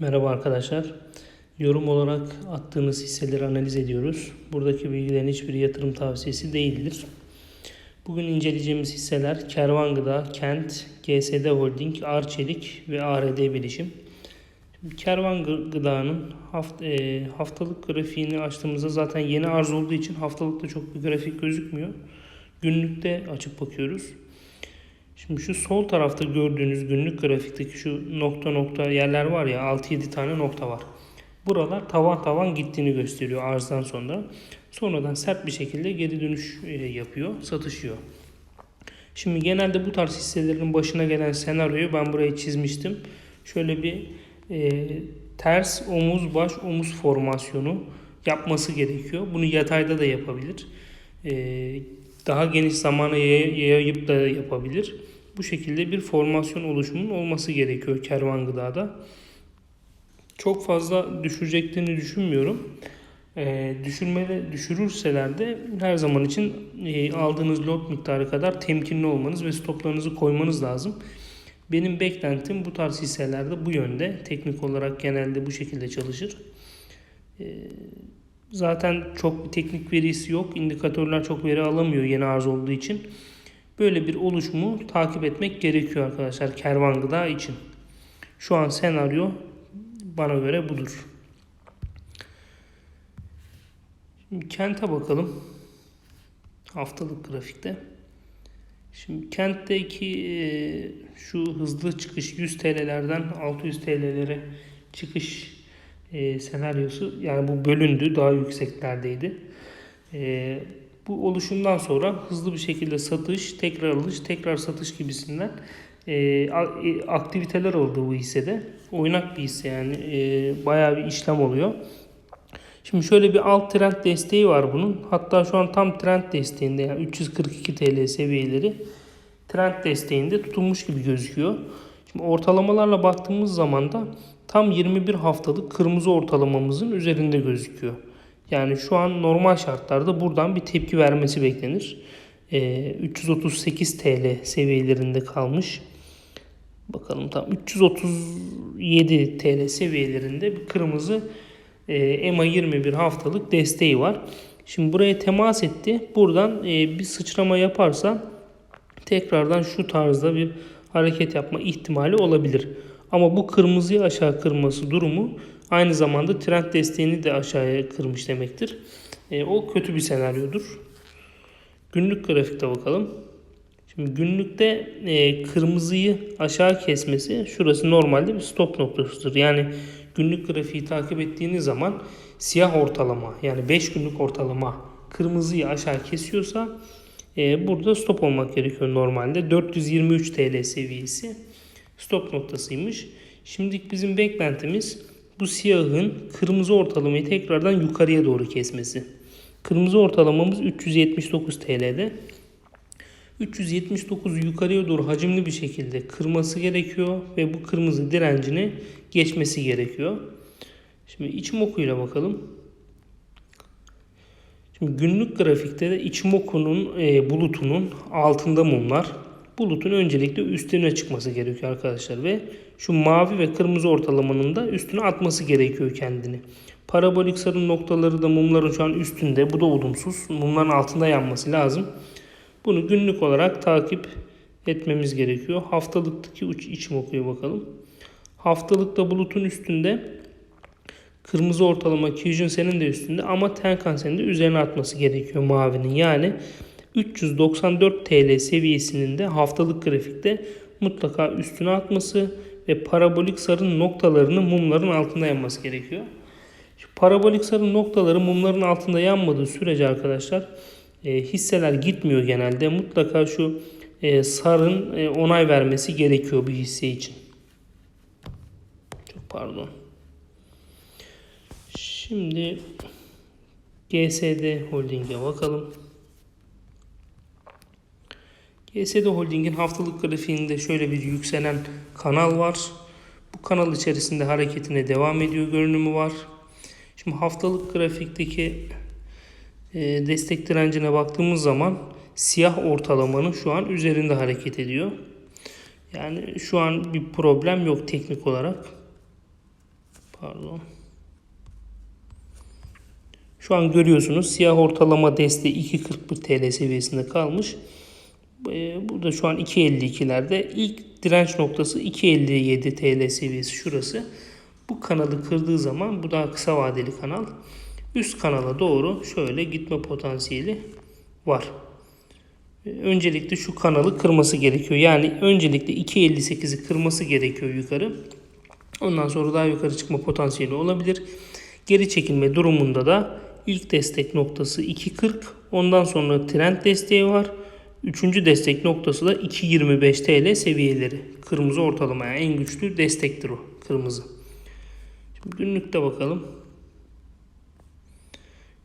Merhaba arkadaşlar. Yorum olarak attığınız hisseleri analiz ediyoruz. Buradaki bilgilerin hiçbir yatırım tavsiyesi değildir. Bugün inceleyeceğimiz hisseler Kervan Gıda, Kent, GSD Holding, Arçelik ve ARD Bilişim. Şimdi Kervan Gı- Gıda'nın haft, e, haftalık grafiğini açtığımızda zaten yeni arz olduğu için haftalıkta çok bir grafik gözükmüyor. Günlükte açıp bakıyoruz. Şimdi şu sol tarafta gördüğünüz günlük grafikteki şu nokta nokta yerler var ya 6-7 tane nokta var. Buralar tavan tavan gittiğini gösteriyor arzdan sonra. Sonradan sert bir şekilde geri dönüş e, yapıyor, satışıyor. Şimdi genelde bu tarz hisselerin başına gelen senaryoyu ben buraya çizmiştim. Şöyle bir e, ters omuz baş omuz formasyonu yapması gerekiyor. Bunu yatayda da yapabilir. E, daha geniş zamana yay- yayıp da yapabilir. Bu şekilde bir formasyon oluşumunun olması gerekiyor kervan gıdada. Çok fazla düşüreceklerini düşünmüyorum. E, düşürmeli, düşürürseler de her zaman için e, aldığınız lot miktarı kadar temkinli olmanız ve stoplarınızı koymanız lazım. Benim beklentim bu tarz hisselerde bu yönde. Teknik olarak genelde bu şekilde çalışır. E, zaten çok bir teknik verisi yok. İndikatörler çok veri alamıyor yeni arz olduğu için. Böyle bir oluşumu takip etmek gerekiyor arkadaşlar kervan gıda için. Şu an senaryo bana göre budur. Şimdi kente bakalım. Haftalık grafikte. Şimdi kentteki e, şu hızlı çıkış 100 TL'lerden 600 TL'lere çıkış e, senaryosu yani bu bölündü daha yükseklerdeydi. E, bu oluşumdan sonra hızlı bir şekilde satış, tekrar alış, tekrar satış gibisinden e, e, aktiviteler oldu bu hissede. Oynak bir hisse yani e, bayağı bir işlem oluyor. Şimdi şöyle bir alt trend desteği var bunun. Hatta şu an tam trend desteğinde yani 342 TL seviyeleri trend desteğinde tutulmuş gibi gözüküyor. Şimdi ortalamalarla baktığımız zaman da tam 21 haftalık kırmızı ortalamamızın üzerinde gözüküyor. Yani şu an normal şartlarda buradan bir tepki vermesi beklenir. Ee, 338 TL seviyelerinde kalmış. Bakalım tam 337 TL seviyelerinde bir kırmızı e, EMA 21 haftalık desteği var. Şimdi buraya temas etti. Buradan e, bir sıçrama yaparsa tekrardan şu tarzda bir hareket yapma ihtimali olabilir. Ama bu kırmızıyı aşağı kırması durumu aynı zamanda trend desteğini de aşağıya kırmış demektir. E, o kötü bir senaryodur. Günlük grafikte bakalım. Şimdi günlükte e, kırmızıyı aşağı kesmesi şurası normalde bir stop noktasıdır. Yani günlük grafiği takip ettiğiniz zaman siyah ortalama yani 5 günlük ortalama kırmızıyı aşağı kesiyorsa e, burada stop olmak gerekiyor normalde. 423 TL seviyesi stop noktasıymış. Şimdilik bizim beklentimiz bu siyahın kırmızı ortalamayı tekrardan yukarıya doğru kesmesi. Kırmızı ortalamamız 379 TL'de. 379 yukarıya doğru hacimli bir şekilde kırması gerekiyor ve bu kırmızı direncini geçmesi gerekiyor. Şimdi Ichimoku'yla bakalım. Şimdi günlük grafikte de Ichimoku'nun e, bulutunun altında mumlar. Bulutun öncelikle üstüne çıkması gerekiyor arkadaşlar ve şu mavi ve kırmızı ortalamanın da üstüne atması gerekiyor kendini. Parabolik sarı noktaları da mumların şu an üstünde. Bu da olumsuz. Mumların altında yanması lazım. Bunu günlük olarak takip etmemiz gerekiyor. Haftalıktaki uç içim okuyor bakalım. Haftalıkta bulutun üstünde kırmızı ortalama Kijun-sen'in de üstünde ama Tenkan-sen'in de üzerine atması gerekiyor mavinin. Yani 394 TL seviyesinin de haftalık grafikte mutlaka üstüne atması ve parabolik sarı noktalarının mumların altında yanması gerekiyor. Şu parabolik sarı noktaları mumların altında yanmadığı sürece arkadaşlar e, hisseler gitmiyor genelde. Mutlaka şu e, sarın e, onay vermesi gerekiyor bir hisse için. Çok pardon. Şimdi GSD Holding'e bakalım. GSD Holding'in haftalık grafiğinde şöyle bir yükselen kanal var. Bu kanal içerisinde hareketine devam ediyor görünümü var. Şimdi haftalık grafikteki e, destek direncine baktığımız zaman siyah ortalamanın şu an üzerinde hareket ediyor. Yani şu an bir problem yok teknik olarak. Pardon. Şu an görüyorsunuz siyah ortalama desteği 2.41 TL seviyesinde kalmış. Ee, Burada şu an 2.52'lerde. İlk direnç noktası 2.57 TL seviyesi şurası. Bu kanalı kırdığı zaman bu daha kısa vadeli kanal. Üst kanala doğru şöyle gitme potansiyeli var. Ee, Öncelikle şu kanalı kırması gerekiyor. Yani öncelikle 2.58'i kırması gerekiyor yukarı. Ondan sonra daha yukarı çıkma potansiyeli olabilir. Geri çekilme durumunda da ilk destek noktası 2.40. Ondan sonra trend desteği var. Üçüncü destek noktası da 2.25 TL seviyeleri. Kırmızı ortalamaya en güçlü destektir o kırmızı. Şimdi günlükte bakalım.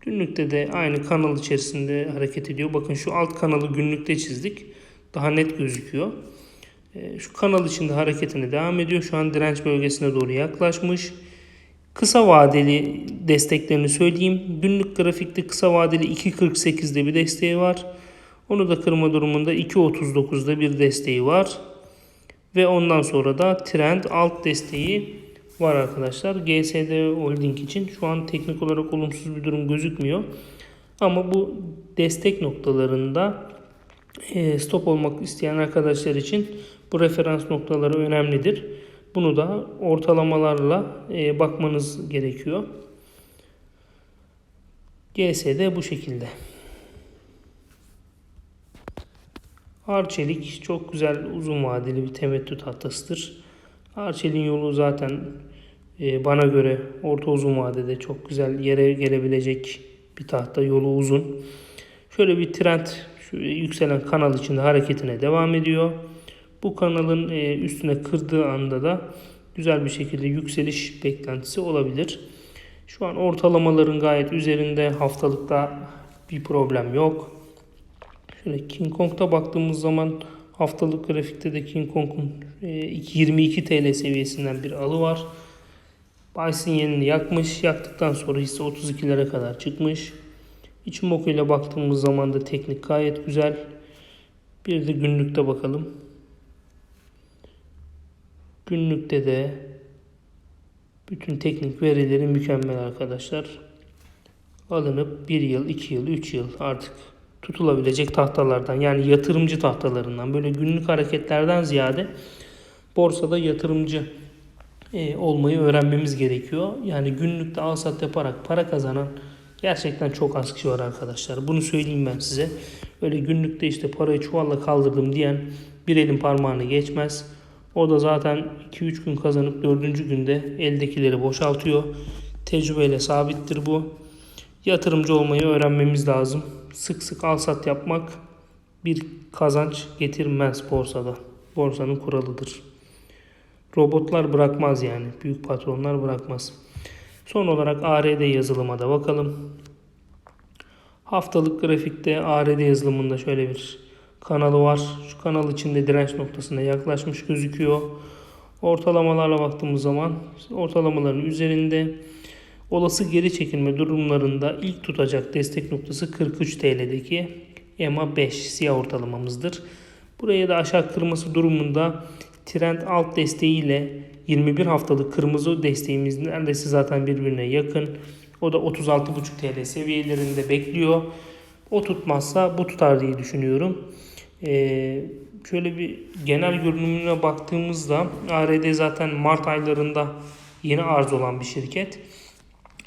Günlükte de aynı kanal içerisinde hareket ediyor. Bakın şu alt kanalı günlükte çizdik. Daha net gözüküyor. Ee, Şu kanal içinde hareketine devam ediyor. Şu an direnç bölgesine doğru yaklaşmış. Kısa vadeli desteklerini söyleyeyim. Günlük grafikte kısa vadeli 2.48'de bir desteği var. Onu da kırma durumunda 2.39'da bir desteği var. Ve ondan sonra da trend alt desteği var arkadaşlar. GSD Holding için şu an teknik olarak olumsuz bir durum gözükmüyor. Ama bu destek noktalarında e, stop olmak isteyen arkadaşlar için bu referans noktaları önemlidir. Bunu da ortalamalarla e, bakmanız gerekiyor. GSD bu şekilde. Arçelik çok güzel uzun vadeli bir temettü tahtasıdır. Arçelik'in yolu zaten e, bana göre orta uzun vadede çok güzel yere gelebilecek bir tahta. Yolu uzun. Şöyle bir trend şu yükselen kanal içinde hareketine devam ediyor. Bu kanalın e, üstüne kırdığı anda da güzel bir şekilde yükseliş beklentisi olabilir. Şu an ortalamaların gayet üzerinde haftalıkta bir problem yok. Şöyle King Kong'da baktığımız zaman haftalık grafikte de King Kong'un e, 22 TL seviyesinden bir alı var. Buy sinyalini yakmış. Yaktıktan sonra hisse 32'lere kadar çıkmış. Ichimoku ile baktığımız zaman da teknik gayet güzel. Bir de günlükte bakalım. Günlükte de bütün teknik verileri mükemmel arkadaşlar. Alınıp 1 yıl, 2 yıl, 3 yıl artık tutulabilecek tahtalardan yani yatırımcı tahtalarından böyle günlük hareketlerden ziyade borsada yatırımcı e, olmayı öğrenmemiz gerekiyor. Yani günlükte al sat yaparak para kazanan gerçekten çok az kişi var arkadaşlar. Bunu söyleyeyim ben size. Öyle günlükte işte parayı çuvalla kaldırdım diyen bir elin parmağını geçmez. O da zaten 2-3 gün kazanıp 4. günde eldekileri boşaltıyor. Tecrübeyle sabittir bu. Yatırımcı olmayı öğrenmemiz lazım. Sık sık al sat yapmak bir kazanç getirmez borsada. Borsanın kuralıdır. Robotlar bırakmaz yani. Büyük patronlar bırakmaz. Son olarak ARD yazılıma da bakalım. Haftalık grafikte ARD yazılımında şöyle bir kanalı var. Şu kanal içinde direnç noktasına yaklaşmış gözüküyor. Ortalamalarla baktığımız zaman ortalamaların üzerinde olası geri çekilme durumlarında ilk tutacak destek noktası 43 TL'deki EMA 5 siyah ortalamamızdır. Buraya da aşağı kırması durumunda trend alt desteğiyle 21 haftalık kırmızı desteğimiz neredeyse zaten birbirine yakın. O da 36,5 TL seviyelerinde bekliyor. O tutmazsa bu tutar diye düşünüyorum. Ee, şöyle bir genel görünümüne baktığımızda ARD zaten Mart aylarında yeni arz olan bir şirket.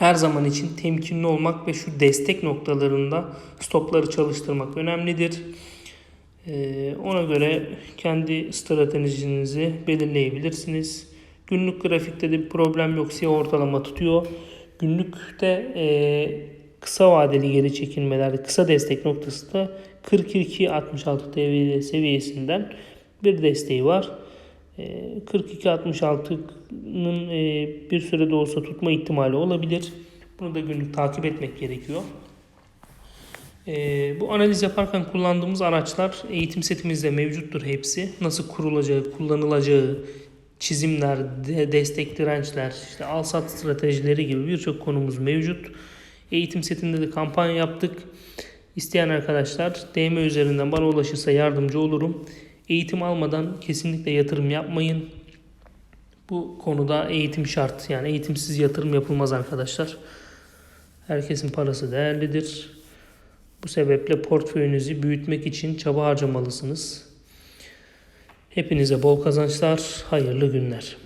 Her zaman için temkinli olmak ve şu destek noktalarında stopları çalıştırmak önemlidir. Ee, ona göre kendi stratejinizi belirleyebilirsiniz. Günlük grafikte de bir problem yok. Siyah ortalama tutuyor. Günlükte e, kısa vadeli geri çekilmelerde kısa destek noktası da 42.66 TL seviyesinden bir desteği var. E, 42.66'nın e, bir sürede olsa tutma ihtimali olabilir. Bunu da günlük takip etmek gerekiyor. E, bu analiz yaparken kullandığımız araçlar eğitim setimizde mevcuttur hepsi. Nasıl kurulacağı, kullanılacağı, çizimler, de, destek dirençler, işte al sat stratejileri gibi birçok konumuz mevcut. Eğitim setinde de kampanya yaptık. İsteyen arkadaşlar DM üzerinden bana ulaşırsa yardımcı olurum. Eğitim almadan kesinlikle yatırım yapmayın. Bu konuda eğitim şart. Yani eğitimsiz yatırım yapılmaz arkadaşlar. Herkesin parası değerlidir. Bu sebeple portföyünüzü büyütmek için çaba harcamalısınız. Hepinize bol kazançlar, hayırlı günler.